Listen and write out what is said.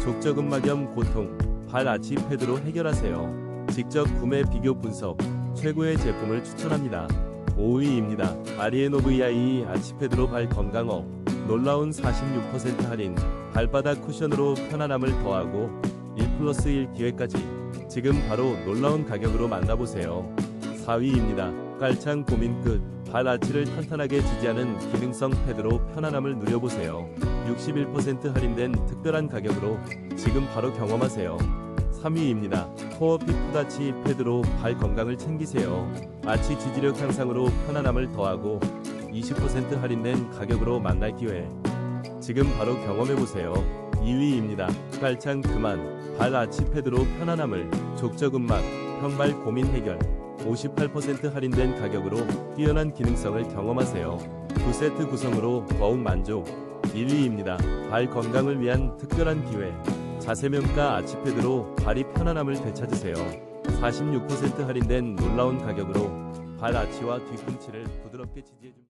족저근막염 고통, 발 아치 패드로 해결하세요. 직접 구매 비교 분석, 최고의 제품을 추천합니다. 5위입니다. 아리에노VI 아치패드로 발 건강업. 놀라운 46% 할인, 발바닥 쿠션으로 편안함을 더하고 1 플러스 1 기회까지 지금 바로 놀라운 가격으로 만나보세요. 4위입니다. 깔창 고민 끝, 발 아치를 탄탄하게 지지하는 기능성 패드로 편안함을 누려보세요. 61% 할인된 특별한 가격으로 지금 바로 경험하세요. 3위입니다. 코어 피프다치 패드로 발 건강을 챙기세요. 아치 지지력 향상으로 편안함을 더하고 20% 할인된 가격으로 만날 기회. 지금 바로 경험해보세요. 2위입니다. 깔창 그만, 발 아치 패드로 편안함을, 족저근막, 평발 고민 해결. 58% 할인된 가격으로 뛰어난 기능성을 경험하세요. 2세트 구성으로 더욱 만족. 1위입니다. 발 건강을 위한 특별한 기회. 자세면가 아치패드로 발이 편안함을 되찾으세요. 46% 할인된 놀라운 가격으로 발 아치와 뒤꿈치를 부드럽게 지지해줍니다.